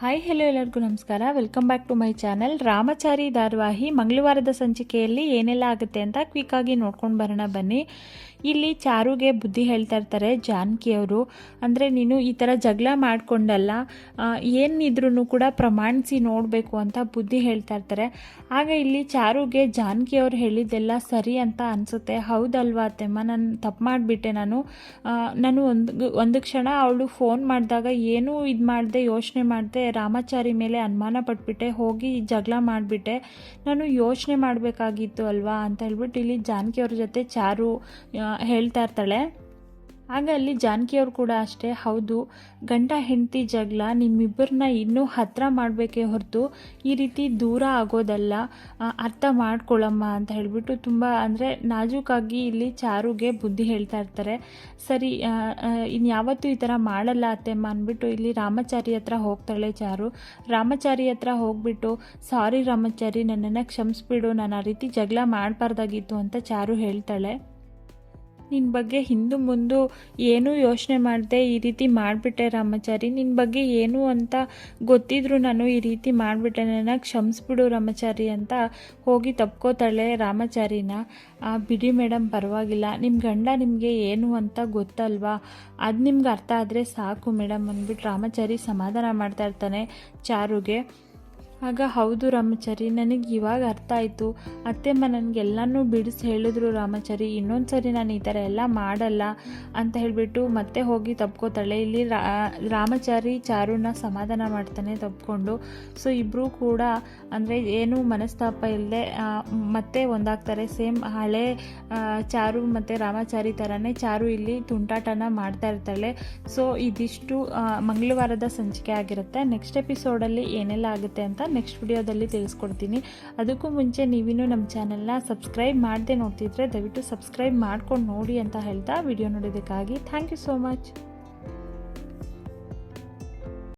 Hi hello ಎಲ್ಲರಿಗೂ ನಮಸ್ಕಾರ. Welcome back to my channel Ramachari ಧಾರವಾಹಿ ಮಂಗಳವಾರದ ಸಂಚಿಕೆಯಲ್ಲಿ ಏನೆಲ್ಲ ಆಗುತ್ತೆ ಅಂತ ಕ್ವಿಕ್ಕಾಗಿ ನೋಡ್ಕೊಂಡು ಬರೋಣ ಬನ್ನಿ. ಇಲ್ಲಿ ಚಾರುಗೆ ಬುದ್ಧಿ ಹೇಳ್ತಾ ಇರ್ತಾರೆ ಜಾನಕಿಯವರು ಅಂದರೆ ನೀನು ಈ ಥರ ಜಗಳ ಮಾಡಿಕೊಂಡಲ್ಲ ಏನಿದ್ರೂ ಕೂಡ ಪ್ರಮಾಣಿಸಿ ನೋಡಬೇಕು ಅಂತ ಬುದ್ಧಿ ಹೇಳ್ತಾ ಇರ್ತಾರೆ. ಆಗ ಇಲ್ಲಿ ಚಾರುಗೆ ಜಾನಕಿ ಅವರು ಹೇಳಿದ್ದೆಲ್ಲ ಸರಿ ಅಂತ ಅನಿಸುತ್ತೆ. ಹೌದಲ್ವಾ ಅತ್ತೆಮ್ಮ? ನಾನು ತಪ್ಪು ಮಾಡಿಬಿಟ್ಟೆ ನಾನು. ನಾನು ಒಂದು ಒಂದು ಕ್ಷಣ ಅವಳು ಫೋನ್ ಮಾಡಿದಾಗ ಏನೂ ಇದು ಮಾಡಿದೆ, ಯೋಚನೆ ಮಾಡಿದೆ ರಾಮಾಚಾರಿ ಮೇಲೆ ಅನುಮಾನ ಪಟ್ಬಿಟ್ಟೆ, ಹೋಗಿ ಜಗಳ ಮಾಡಿಬಿಟ್ಟೆ. ನಾನು ಯೋಚನೆ ಮಾಡಬೇಕಾಗಿತ್ತು ಅಲ್ವಾ? ಅಂತ ಹೇಳ್ಬಿಟ್ಟು ಇಲ್ಲಿ ಜಾನಕಿ ಅವ್ರ ಜೊತೆ ಚಾರು ಹೇಳ್ತಾ ಇರ್ತಾಳೆ. ಆಗ ಅಲ್ಲಿ ಜಾನಕಿಯವ್ರು ಕೂಡ ಅಷ್ಟೇ, ಹೌದು, ಗಂಡ ಹೆಂಡತಿ ಜಗಳ ನಿಮ್ಮಿಬ್ಬರನ್ನ ಇನ್ನೂ ಹತ್ತಿರ ಮಾಡಬೇಕೇ ಹೊರತು ಈ ರೀತಿ ದೂರ ಆಗೋದಲ್ಲ ಅರ್ಥ ಮಾಡ್ಕೊಳ್ಳಮ್ಮ ಅಂತ ಹೇಳಿಬಿಟ್ಟು ತುಂಬ, ಅಂದರೆ ನಾಜೂಕಾಗಿ ಇಲ್ಲಿ ಚಾರುಗೆ ಬುದ್ಧಿ ಹೇಳ್ತಾ ಇರ್ತಾರೆ. ಸರಿ ಇನ್ಯಾವತ್ತೂ ಈ ಥರ ಮಾಡಲ್ಲ ಅತ್ತೆಮ್ಮ ಅಂದ್ಬಿಟ್ಟು ಇಲ್ಲಿ ರಾಮಚಾರಿ ಹತ್ರ ಹೋಗ್ತಾಳೆ ಚಾರು. ರಾಮಚಾರಿ ಹತ್ರ ಹೋಗ್ಬಿಟ್ಟು, ಸಾರಿ ರಾಮಚಾರಿ, ನನ್ನನ್ನು ಕ್ಷಮಿಸ್ಬಿಡು, ನಾನು ಆ ರೀತಿ ಜಗಳ ಮಾಡಬಾರ್ದಾಗಿತ್ತು ಅಂತ ಚಾರು ಹೇಳ್ತಾಳೆ. ನಿನ್ನ ಬಗ್ಗೆ ಹಿಂದು ಮುಂದು ಏನೂ ಯೋಚನೆ ಮಾಡದೆ ಈ ರೀತಿ ಮಾಡಿಬಿಟ್ಟೆ ರಾಮಚಾರಿ. ನಿನ್ನ ಬಗ್ಗೆ ಏನು ಅಂತ ಗೊತ್ತಿದ್ರು ನಾನು ಈ ರೀತಿ ಮಾಡಿಬಿಟ್ಟೆ. ನನ್ನ ಕ್ಷಮಿಸ್ಬಿಡು ರಾಮಚಾರಿ ಅಂತ ಹೋಗಿ ತಪ್ಕೋತಾಳೆ ರಾಮಚಾರಿನ. ಬಿಡಿ ಮೇಡಮ್ ಪರವಾಗಿಲ್ಲ. ನಿಮ್ಮ ಗಂಡ ನಿಮಗೆ ಏನು ಅಂತ ಗೊತ್ತಲ್ವಾ? ಅದು ನಿಮ್ಗೆ ಅರ್ಥ ಆದರೆ ಸಾಕು ಮೇಡಮ್ ಅಂದ್ಬಿಟ್ಟು ರಾಮಚಾರಿ ಸಮಾಧಾನ ಮಾಡ್ತಾ ಇರ್ತಾನೆ ಚಾರುಗೆ. ಆಗ ಹೌದು ರಾಮಚಾರಿ, ನನಗೆ ಇವಾಗ ಅರ್ಥ ಆಯಿತು. ಅತ್ತೆಮ್ಮ ನನಗೆಲ್ಲನೂ ಬಿಡಿಸಿ ಹೇಳಿದ್ರು ರಾಮಚಾರಿ ಇನ್ನೊಂದು ಸರಿ ನಾನು ಈ ಥರ ಎಲ್ಲ ಮಾಡಲ್ಲ ಅಂತ ಹೇಳಿಬಿಟ್ಟು ಮತ್ತೆ ಹೋಗಿ ತಪ್ಕೋತಾಳೆ. ಇಲ್ಲಿ ರಾಮಚಾರಿ ಚಾರುನ ಸಮಾಧಾನ ಮಾಡ್ತಾನೆ ತಪ್ಕೊಂಡು. ಸೊ ಇಬ್ಬರೂ ಕೂಡ ಅಂದರೆ ಏನೂ ಮನಸ್ತಾಪ ಇಲ್ಲದೆ ಮತ್ತೆ ಒಂದಾಗ್ತಾರೆ. ಸೇಮ್ ಹಳೆ ಚಾರು ಮತ್ತು ರಾಮಚಾರಿ ಥರನೇ ಚಾರು ಇಲ್ಲಿ ತುಂಟಾಟನ ಮಾಡ್ತಾ ಇರ್ತಾಳೆ. ಸೊ ಇದಿಷ್ಟು ಮಂಗಳವಾರದ ಸಂಚಿಕೆ ಆಗಿರುತ್ತೆ. ನೆಕ್ಸ್ಟ್ ಎಪಿಸೋಡಲ್ಲಿ ಏನೆಲ್ಲ ಆಗುತ್ತೆ ಅಂತ ನೆಕ್ಸ್ಟ್ ವಿಡಿಯೋದಲ್ಲಿ ತಿಳಿಸ್ಕೊಡ್ತೀನಿ. ಅದಕ್ಕೂ ಮುಂಚೆ ನೀವಿನ್ನೂ ನಮ್ಮ ಚಾನಲ್ನ ಸಬ್ಸ್ಕ್ರೈಬ್ ಮಾಡದೆ ನೋಡ್ತಿದ್ರೆ ದಯವಿಟ್ಟು ಸಬ್ಸ್ಕ್ರೈಬ್ ಮಾಡ್ಕೊಂಡು ನೋಡಿ ಅಂತ ಹೇಳ್ತಾ ವಿಡಿಯೋ ನೋಡೋದಕ್ಕಾಗಿ ಥ್ಯಾಂಕ್ ಯು ಸೋ ಮಚ್